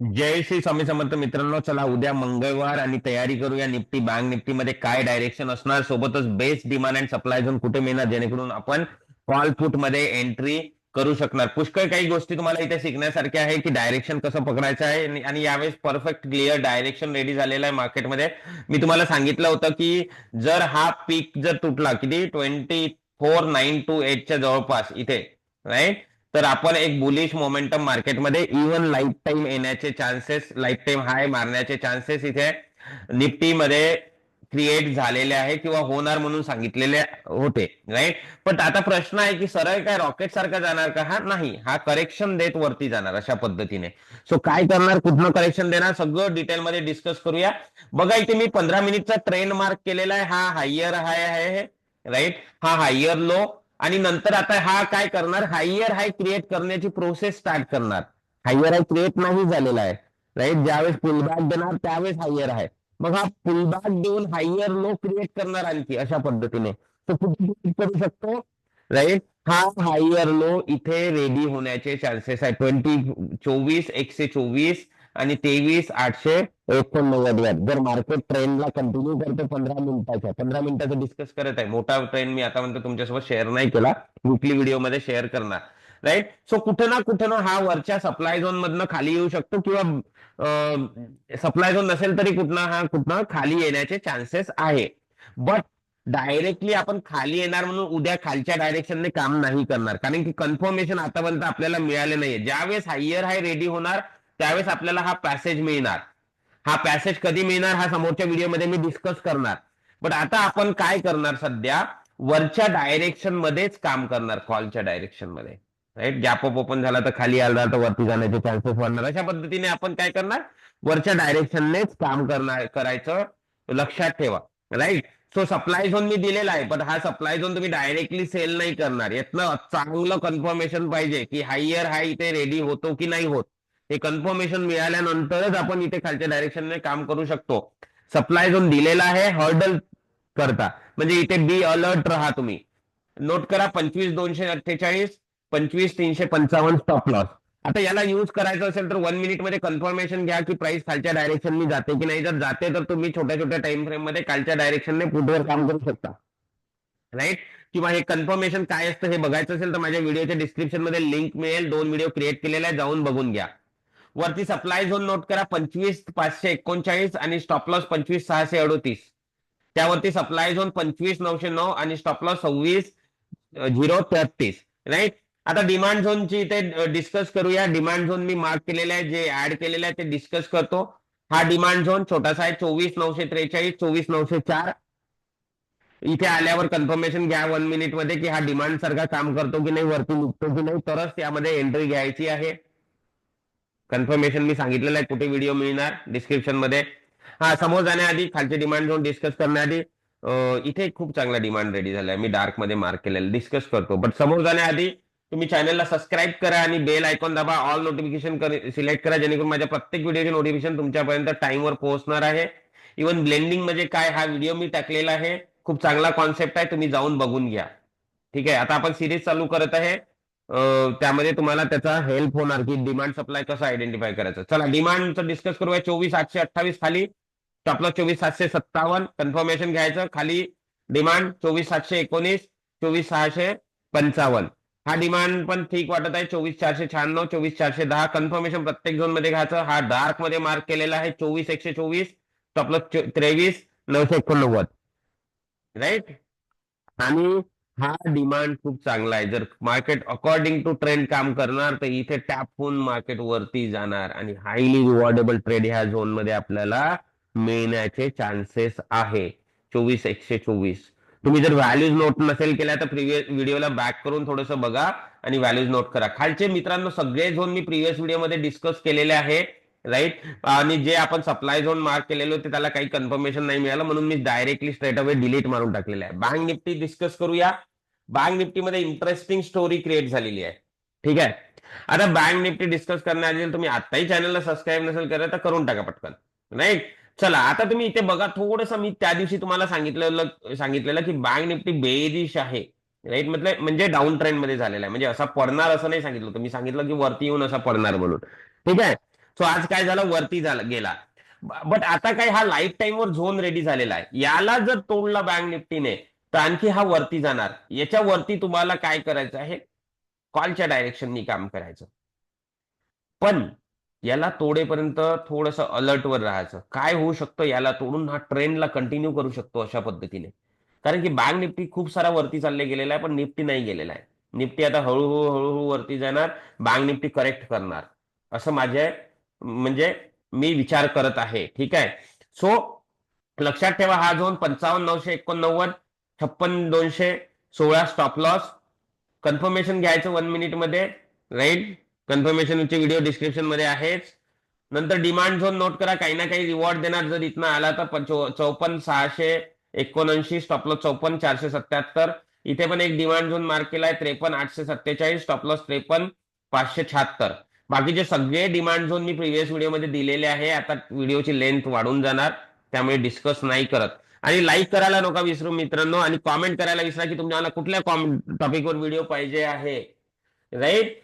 जय श्री स्वामी समर्थ मित्रांनो चला उद्या मंगळवार आणि तयारी करूया निफ्टी बँक निफ्टीमध्ये काय डायरेक्शन असणार? सोबतच best demand and supply zone कुठे मिळणार? जेणेकरून आपण कॉल फूटमध्ये एंट्री करू शकणार. पुष्कळ काही गोष्टी तुम्हाला इथे शिकण्यासारख्या आहे की डायरेक्शन कसं पकडायचं आहे आणि- आणि यावेळेस परफेक्ट क्लिअर डायरेक्शन रेडी झालेलं आहे मार्केटमध्ये मी तुम्हाला सांगितलं होतं की जर हा पीक जर तुटला किती? ट्वेंटी फोर नाईन टू एटच्या जवळपास इथे राईट तर आपण एक बुलिश मोमेंटम मार्केटमध्ये इव्हन लाईफ टाईम येण्याचे चान्सेस लाईफ टाईम हाय मारण्याचे चान्सेस इथे निफ्टीमध्ये क्रिएट झालेले आहे किंवा होणार म्हणून सांगितलेले होते राईट पण आता प्रश्न आहे की सरळ काय रॉकेट सारखा जाणार का? हा नाही हा करेक्शन देत वरती जाणार अशा पद्धतीने. सो काय करणार कुठलं करेक्शन देणार सगळं डिटेलमध्ये डिस्कस करूया. बघा इथे मी पंधरा मिनिटचा ट्रेंड मार्क केलेला आहे. हा हायर हाय आहे राईट हा हायर लो आणि नंतर आता हा काय करणार? हायर हाय क्रिएट करण्याची प्रोसेस स्टार्ट करणार. हायर हाय क्रिएट नाही झालेला आहे. राईट ज्यावेळेस पुलबॅक देणार त्यावेळेस हायर आहे. मग हा पुलबॅक देऊन हायर लो क्रिएट करणार आणखी अशा पद्धतीने. तो कुठे करू शकतो. राईट हा हायर लो इथे रेडी होण्याचे चान्सेस आहे. ट्वेंटी चोवीस एकशे चोवीस आणि तेवीस आठशे एकोणनव्वद वर. जर मार्केट ट्रेंडला कंटिन्यू करतो पंधरा मिनिटाच्या पंधरा मिनिटाचं डिस्कस करत आहे. मोठा ट्रेंड मी आतापर्यंत तुमच्यासोबत शेअर नाही केला. वीकली व्हिडिओमध्ये शेअर करणार. राईट सो कुठं ना कुठं ना हा वरच्या सप्लाय झोन मधनं खाली येऊ शकतो किंवा सप्लाय झोन नसेल तरी कुठनं हा कुठनं खाली येण्याचे चान्सेस आहे. बट डायरेक्टली आपण खाली येणार म्हणून उद्या खालच्या डायरेक्शनने काम नाही करणार. कारण की कन्फर्मेशन आतापर्यंत आपल्याला मिळाले नाहीये. ज्यावेळेस हायर हाय रेडी होणार त्यावेळेस आपल्याला हा पॅसेज मिळणार. हा पॅसेज कधी मिळणार हा समोरच्या व्हिडिओमध्ये मी डिस्कस करणार. पण आता आपण काय करणार सध्या? वरच्या डायरेक्शन मध्येच काम करणार कॉलच्या डायरेक्शनमध्ये. राईट गॅप अप ओपन झाला तर खाली आला तर वरती जाण्याचे चान्सेस वाढणार. अशा पद्धतीने आपण काय करणार? वरच्या डायरेक्शननेच काम करणार करायचं लक्षात ठेवा. राईट सो सप्लाय झोन मी दिलेला आहे पण हा सप्लाय झोन तुम्ही डायरेक्टली सेल नाही करणार. यातनं चांगलं कन्फर्मेशन पाहिजे की हायर हाय इथे रेडी होतो की नाही होत. हे कन्फर्मेशन मिळाल्यानंतरच आपण इथे खालच्या डायरेक्शनने काम करू शकतो. सप्लाय जो दिलेला आहे हर्डल करता. म्हणजे इथे बी अलर्ट राहा तुम्ही. नोट करा पंचवीस दोनशे अठ्ठेचाळीस पंचवीस तीनशे पंचावन्न स्टॉप लॉस आता याला युज करायचं असेल तर वन मिनिटमध्ये कन्फर्मेशन घ्या की प्राइस खालच्या डायरेक्शननी जाते की नाही. जर जाते तर तुम्ही छोट्या छोट्या टाइम फ्रेममध्ये खालच्या डायरेक्शनने पुढवर काम करू शकता. राईट किंवा हे कन्फर्मेशन काय असतं हे बघायचं असेल तर माझ्या व्हिडिओच्या डिस्क्रिप्शनमध्ये लिंक मिळेल. दोन व्हिडिओ क्रिएट केलेला आहे जाऊन बघून घ्या. वरती सप्लाय झोन नोट करा पंचवीस पाचशे एकोणचाळीस आणि स्टॉप लॉस पंचवीस सहाशे अडोतीस. त्यावरती सप्लाय झोन पंचवीस नऊशे नऊ आणि स्टॉप लॉस सव्वीस झिरो तेहतीस. राईट आता डिमांड झोनची इथे डिस्कस करूया. डिमांड झोन मी मार्क केलेला आहे जे ऍड केलेलं आहे ते डिस्कस करतो. हा डिमांड झोन छोटासा आहे चोवीस नऊशे त्रेचाळीस चोवीस नऊशे चार. इथे आल्यावर कन्फर्मेशन घ्या वन मिनिटमध्ये की हा डिमांड सारखा काम करतो की नाही वरती निघतो की नाही तरच त्यामध्ये एंट्री घ्यायची आहे. कन्फर्मेशन मी सांगितलेलं आहे कुठे व्हिडिओ मिळणार? डिस्क्रिप्शनमध्ये. हा समोर जाण्याआधी खालचे डिमांड घेऊन डिस्कस करण्याआधी इथे खूप चांगला डिमांड रेडी झालाय. मी डार्कमध्ये मार्क केलेला डिस्कस करतो. बट समोर जाण्याआधी तुम्ही चॅनलला सबस्क्राईब करा आणि बेल आयकॉन दाबा. ऑल नोटिफिकेशन सिलेक्ट करा जेणेकरून माझ्या प्रत्येक व्हिडिओचे नोटिफिकेशन तुमच्यापर्यंत टाइमवर पोहोचणार आहे. इव्हन ब्लेंडिंग म्हणजे काय हा व्हिडिओ मी टाकलेला आहे. खूप चांगला कॉन्सेप्ट आहे तुम्ही जाऊन बघून घ्या. ठीक आहे आता आपण सिरीज चालू करत आहे. त्यामध्ये तुम्हाला त्याचा हेल्प होणार की डिमांड सप्लाय कसं आयडेंटिफाय करायचं. चला डिमांडचं डिस्कस करूया. चोवीस आठशे अठ्ठावीस खाली. टॉपला चोवीस सातशे सत्तावन्न. कन्फर्मेशन घ्यायचं. खाली डिमांड चोवीस सातशे एकोणीस चोवीस सहाशे पंचावन्न. हा डिमांड पण ठीक वाटत आहे. चोवीस चारशे शहाण्णव चोवीस चारशे दहा. कन्फर्मेशन प्रत्येक झोनमध्ये घ्यायचं. हा डार्कमध्ये मार्क केलेला आहे. चोवीस एकशे चोवीस टॉपला त्रेवीस नऊशे एकोणनव्वद. राईट आणि हा डिमांड खूप चांगला आहे. जर मार्केट अकॉर्डिंग टू ट्रेंड काम करणार तर इथे टॅप होऊन मार्केट वरती जाणार. आणि हायली रिवॉर्डेबल ट्रेड ह्या झोनमध्ये आपल्याला मिळण्याचे चान्सेस आहे. चोवीस एकशे चोवीस. तुम्ही जर व्हॅल्यूज नोट नसेल केल्या तर प्रिव्हियस व्हिडिओला बॅक करून थोडंसं बघा आणि व्हॅल्यूज नोट करा. खालचे मित्रांनो सगळे झोन मी प्रिव्हियस व्हिडिओमध्ये डिस्कस केलेले आहे राईट आणि जे आपण सप्लाय झोन मार्क केलेलं होते त्याला काही कन्फर्मेशन नाही मिळालं. म्हणून मी डायरेक्टली स्ट्रेट अवे डिलीट मारून टाकलेलं आहे. बँक निफ्टी डिस्कस करूया. बँक निफ्टीमध्ये इंटरेस्टिंग स्टोरी क्रिएट झालेली आहे. ठीक आहे? आता बँक निफ्टी डिस्कस करण्याआधी तुम्ही आताही चॅनलला सबस्क्राईब नसेल करत तर करून टाका पटकन. राईट चला आता तुम्ही इथे बघा थोडंसं मी त्या दिवशी तुम्हाला सांगितलेलं सांगितलेलं की बँक निफ्टी बेरिश आहे. राईट म्हटलं म्हणजे डाऊन ट्रेंडमध्ये झालेला आहे. म्हणजे असा पडणार असं नाही सांगितलं होतं. मी सांगितलं की वरती येऊन असा पडणार म्हणून. ठीक आहे? सो आज काय झालं? वरती झाला गेला. बट आता काय हा लाईफ टाईमवर झोन रेडी झालेला आहे. याला जर तोडला बँक निफ्टीने तर आणखी हा वरती जाणार. याच्या वरती तुम्हाला काय करायचं आहे? कॉलच्या डायरेक्शननी काम करायचं. पण याला तोडेपर्यंत थोडस अलर्टवर राहायचं. काय होऊ शकतं याला तोडून? हा ट्रेंडला कंटिन्यू करू शकतो अशा पद्धतीने. कारण की बँक निफ्टी खूप सारा वरती चालले गेलेला आहे पण निफ्टी नाही गेलेला आहे. निफ्टी आता हळूहळू हळूहळू वरती जाणार. बँक निफ्टी करेक्ट करणार. असं माझे म्हणजे मी विचार करत आहे ठीक आहे? सो लक्षात ठेवा हा झोन पंचावन्न नऊशे एकोणनव्वद छप्पन दोनशे सोळा स्टॉप लॉस कन्फर्मेशन घ्यायचं वन मिनिटमध्ये राईट कन्फर्मेशनचे व्हिडिओ डिस्क्रिप्शनमध्ये आहेच. नंतर डिमांड झोन नोट करा काही ना काही रिवॉर्ड देणार जर इथनं आला तर चौपन्न सहाशे एकोणऐंशी स्टॉपलॉस चौपन्न चारशे सत्याहत्तर इथे पण एक डिमांड झोन मार्क केलाय त्रेपन्न आठशे सत्तेचाळीस स्टॉपलॉस त्रेपन्न पाचशे शहात्तर. बाकीचे सगळे डिमांड झोन मी प्रिव्हियस व्हिडिओमध्ये दिलेले आहे आता व्हिडिओची लेंथ वाढून जाणार त्यामुळे डिस्कस नाही करत. आणि लाईक करायला नका विसरू मित्रांनो आणि कॉमेंट करायला विसरा की तुम्हाला कुठल्या टॉपिकवर व्हिडिओ पाहिजे आहे. राईट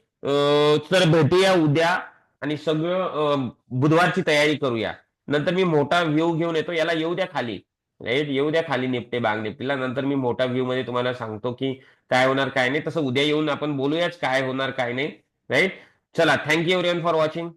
तर भेटूया उद्या आणि सगळं बुधवारची तयारी करूया. नंतर मी मोठा व्ह्यू घेऊन येतो याला येऊ द्या खाली. राईट येऊ द्या खाली निपटे बाग निपटीला. नंतर मी मोठा व्ह्यू मध्ये तुम्हाला सांगतो की काय होणार काय नाही. तसं उद्या येऊन आपण बोलूयाच काय होणार काय नाही. राईट चला थँक्यू एव्हरीवन फॉर वॉचिंग